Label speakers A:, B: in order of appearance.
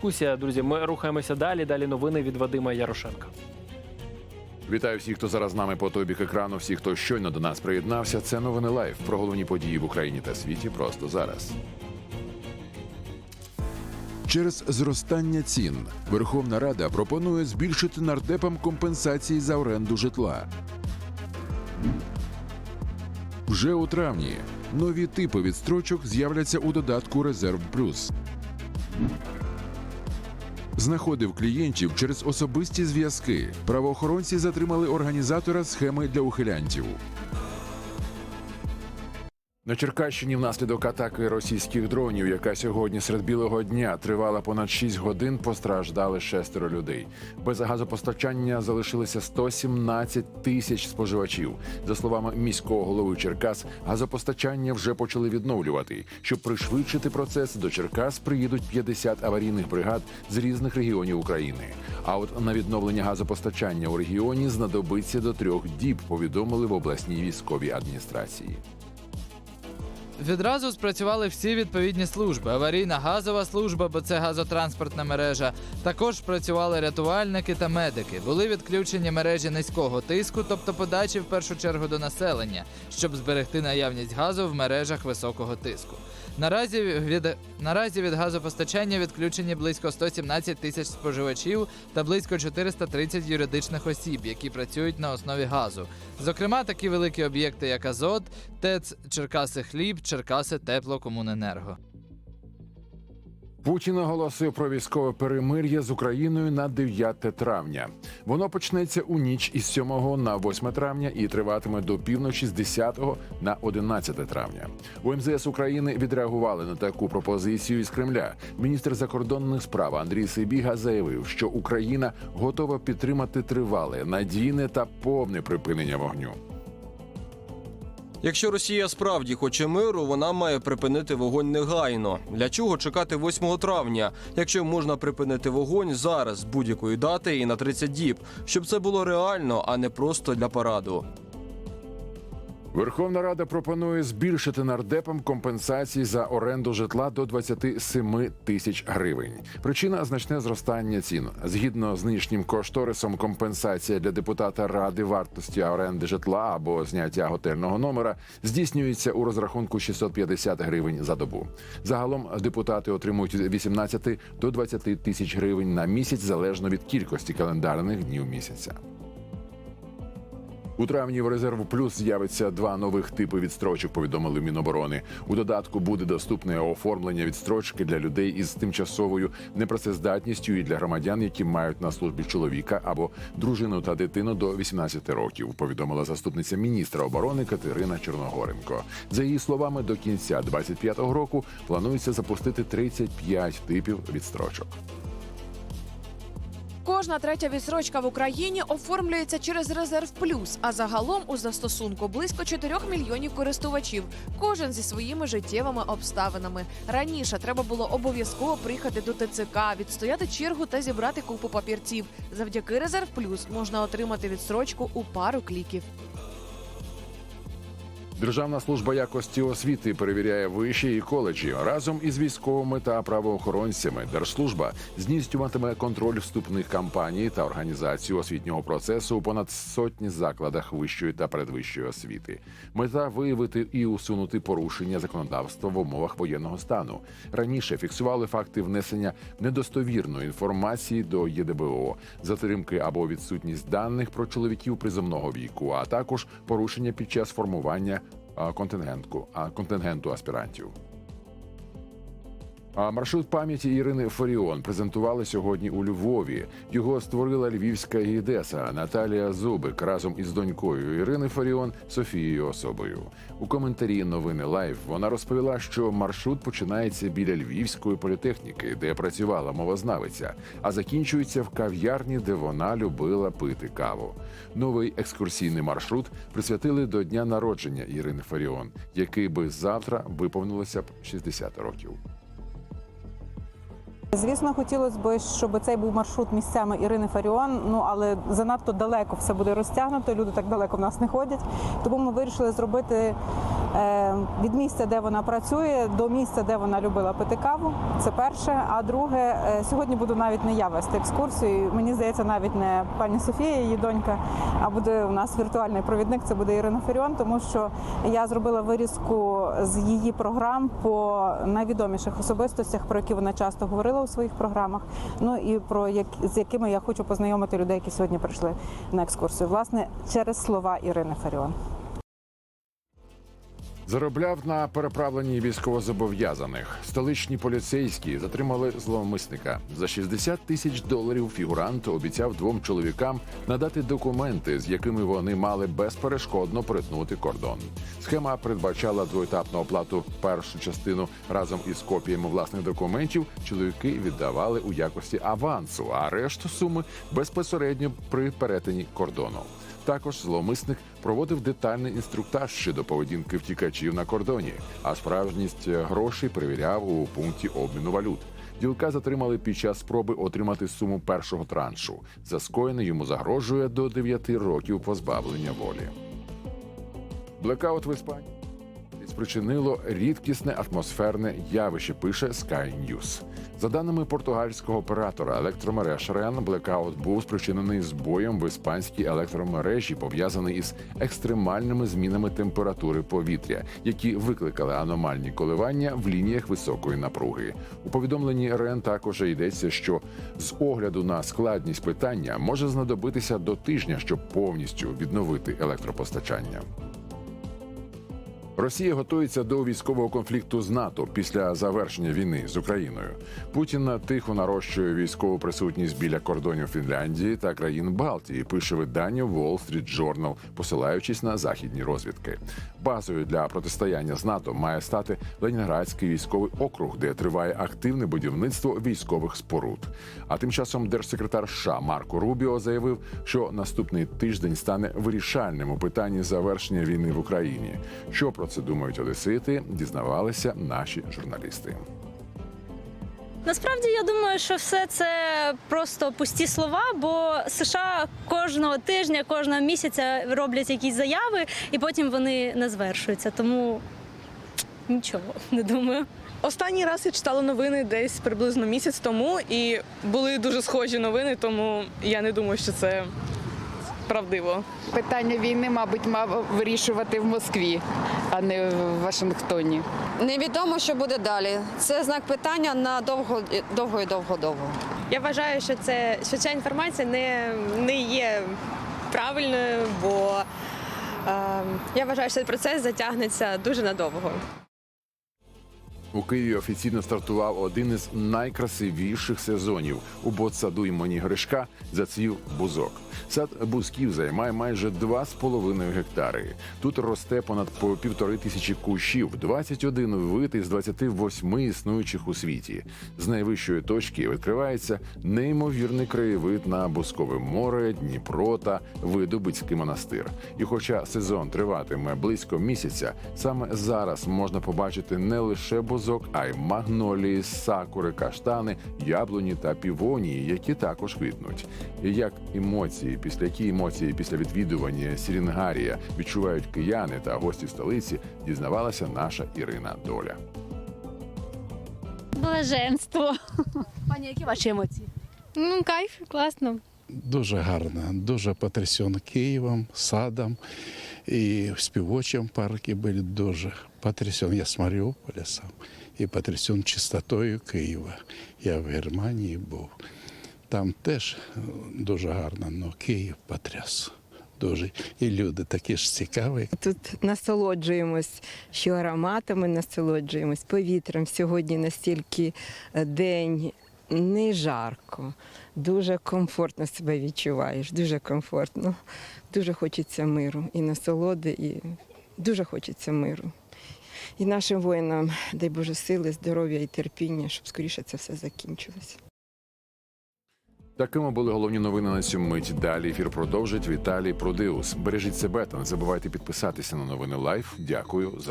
A: Дискусія, друзі. Ми рухаємося далі. Далі новини від Вадима Ярошенка.
B: Вітаю всіх, хто зараз з нами по той бік екрану. Всіх, хто щойно до нас приєднався. Це новини лайф про головні події в Україні та світі просто зараз. Через зростання цін Верховна Рада пропонує збільшити нардепам компенсації за оренду житла. Вже у травні нові типи відстрочок з'являться у додатку Резерв Плюс. Знаходив клієнтів через особисті зв'язки. Правоохоронці затримали організатора схеми для ухилянтів. На Черкащині внаслідок атаки російських дронів, яка сьогодні серед білого дня тривала понад 6 годин, постраждали шестеро людей. Без газопостачання залишилися 117 тисяч споживачів. За словами міського голови Черкас, газопостачання вже почали відновлювати. Щоб пришвидшити процес, до Черкас приїдуть 50 аварійних бригад з різних регіонів України. А от на відновлення газопостачання у регіоні знадобиться до трьох діб. Повідомили в обласній військовій адміністрації.
C: Відразу спрацювали всі відповідні служби: аварійна газова служба, бо це газотранспортна мережа. Також працювали рятувальники та медики. Були відключені мережі низького тиску, тобто подачі в першу чергу до населення, щоб зберегти наявність газу в мережах високого тиску. Наразі від наразі від газопостачання відключені близько 117 тисяч споживачів та близько 430 юридичних осіб, які працюють на основі газу. Зокрема, такі великі об'єкти, як Азот, ТЕЦ, Черкаси Хліб, Черкаси Теплокомуненерго.
B: Путін оголосив про військове перемир'я з Україною на 9 травня. Воно почнеться у ніч із 7 на 8 травня і триватиме до півночі з 10 на 11 травня. У МЗС України відреагували на таку пропозицію із Кремля. Міністр закордонних справ Андрій Сибіга заявив, що Україна готова підтримати тривале, надійне та повне припинення вогню.
D: Якщо Росія справді хоче миру, вона має припинити вогонь негайно. Для чого чекати 8 травня, якщо можна припинити вогонь зараз будь-якої дати і на 30 діб, щоб це було реально, а не просто для параду.
B: Верховна Рада пропонує збільшити нардепам компенсації за оренду житла до 27 тисяч гривень. Причина значне зростання цін. Згідно з нинішнім кошторисом, компенсація для депутата ради вартості оренди житла або зняття готельного номера здійснюється у розрахунку 650 гривень за добу. Загалом депутати отримують від 18 до 20 тисяч гривень на місяць залежно від кількості календарних днів місяця. У травні в резерву плюс з'явиться два нових типи відстрочок. Повідомили Міноборони. У додатку буде доступне оформлення відстрочки для людей із тимчасовою непрацездатністю і для громадян, які мають на службі чоловіка або дружину та дитину до 18 років. Повідомила заступниця міністра оборони Катерина Чорногоренко. За її словами, до кінця 25-го року планується запустити 35 типів відстрочок.
E: Кожна третя відсрочка в Україні оформлюється через резерв плюс. А загалом у застосунку близько 4 мільйонів користувачів, кожен зі своїми життєвими обставинами. Раніше треба було обов'язково приїхати до ТЦК, відстояти чергу та зібрати купу папірців. Завдяки резерв плюс можна отримати відсрочку у пару кліків.
B: Державна служба якості освіти перевіряє виші і коледжі разом із військовими та правоохоронцями. Держслужба здійснюватиме контроль вступних кампаній та організацію освітнього процесу у понад сотні закладах вищої та передвищої освіти. Мета виявити і усунути порушення законодавства в умовах воєнного стану. Раніше фіксували факти внесення недостовірної інформації до ЄДБО, затримки або відсутність даних про чоловіків приземного віку, а також порушення під час формування контингентку, контингенту аспірантів. А маршрут пам'яті Ірини Фаріон презентували сьогодні у Львові. Його створила львівська гідеса Наталія Зубик разом із донькою Ірини Фаріон Софією Особою. У коментарі новини Лайв вона розповіла, що маршрут починається біля львівської політехніки, де працювала мовознавиця, а закінчується в кав'ярні, де вона любила пити каву. Новий екскурсійний маршрут присвятили до дня народження Ірини Фаріон, який би завтра виповнилося б 60 років.
F: Звісно, хотілося б, щоб цей був маршрут місцями Ірини Фаріон. Ну але занадто далеко все буде розтягнуто. Люди так далеко в нас не ходять. Тому ми вирішили зробити е, від місця, де вона працює, до місця, де вона любила пити каву. Це перше. А друге, е, сьогодні буду навіть не я вести екскурсію. Мені здається, навіть не пані Софія, її донька, а буде у нас віртуальний провідник. Це буде Ірина Фаріон, тому що я зробила вирізку з її програм по найвідоміших особистостях, про які вона часто говорила у своїх програмах. Ну і про як з якими я хочу познайомити людей, які сьогодні прийшли на екскурсію. Власне, через слова Ірини Фаріон.
B: Заробляв на переправленні військовозобов'язаних. Столичні поліцейські затримали зловмисника. За 60 тисяч доларів фігурант обіцяв двом чоловікам надати документи, з якими вони мали безперешкодно перетнути кордон. Схема передбачала двоетапну оплату першу частину разом із копіями власних документів. Чоловіки віддавали у якості авансу, а решту суми безпосередньо при перетині кордону. Також зловмисник проводив детальний інструктаж щодо поведінки втікачів на кордоні, а справжність грошей перевіряв у пункті обміну валют. Ділка затримали під час спроби отримати суму першого траншу. За скоєне йому загрожує до 9 років позбавлення волі. Блекаут в Іспанії спричинило рідкісне атмосферне явище. Пише Sky News. За даними португальського оператора електромереж РЕН, блекаут був спричинений збоєм в іспанській електромережі, пов'язаний із екстремальними змінами температури повітря, які викликали аномальні коливання в лініях високої напруги. У повідомленні РЕН також йдеться, що з огляду на складність питання може знадобитися до тижня, щоб повністю відновити електропостачання. Росія готується до військового конфлікту з НАТО після завершення війни з Україною. Путін тихо нарощує військову присутність біля кордонів Фінляндії та країн Балтії. Пише видання Wall Street Journal, посилаючись на західні розвідки. Базою для протистояння з НАТО має стати Ленінградський військовий округ, де триває активне будівництво військових споруд. А тим часом держсекретар США Марко Рубіо заявив, що наступний тиждень стане вирішальним у питанні завершення війни в Україні. Що про це думають одесити, дізнавалися наші журналісти.
G: Насправді я думаю, що все це просто пусті слова, бо США кожного тижня, кожного місяця роблять якісь заяви, і потім вони не звершуються. Тому нічого не думаю.
H: Останній раз я читала новини десь приблизно місяць тому, і були дуже схожі новини, тому я не думаю, що це правдиво.
I: Питання війни, мабуть, мав вирішувати в Москві, а не в Вашингтоні.
J: Невідомо, що буде далі. Це знак питання на довго, довго і довго довго.
K: Я вважаю, що це що ця інформація не, не є правильною, бо е, я вважаю, що цей процес затягнеться дуже надовго.
B: У Києві офіційно стартував один із найкрасивіших сезонів. У ботсаду імені Гришка зацвів бузок. Сад бузків займає майже 2,5 гектари. Тут росте понад по півтори тисячі кущів, 21 вид із 28 існуючих у світі. З найвищої точки відкривається неймовірний краєвид на Бузкове море, Дніпро та Видубицький монастир. І хоча сезон триватиме близько місяця, саме зараз можна побачити не лише бузок, а й магнолії, сакури, каштани, яблуні та півонії, які також квітнуть. І як емоції, після які емоції після відвідування Сірінгарія відчувають кияни та гості столиці, дізнавалася наша Ірина Доля.
G: Блаженство.
E: Пані, які ваші емоції?
G: Ну, кайф, класно.
L: Дуже гарно, дуже потрясен Києвом, садом. І в співочому парку були дуже потрясен. Я з Маріуполя сам і потрясен чистотою Києва. Я в Германії був. Там теж е, дуже гарно, але Київ потряс. Дуже. І люди такі ж цікаві.
M: Тут насолоджуємось, що ароматами насолоджуємось, повітрям. Сьогодні настільки е, день не жарко, дуже комфортно себе відчуваєш, дуже комфортно. Дуже хочеться миру і насолоди, і дуже хочеться миру. І нашим воїнам, дай Боже, сили, здоров'я і терпіння, щоб скоріше це все закінчилося.
B: Такими були головні новини на цю мить. Далі ефір продовжить Віталій Продиус. Бережіть себе та не забувайте підписатися на новини Лайф. Дякую за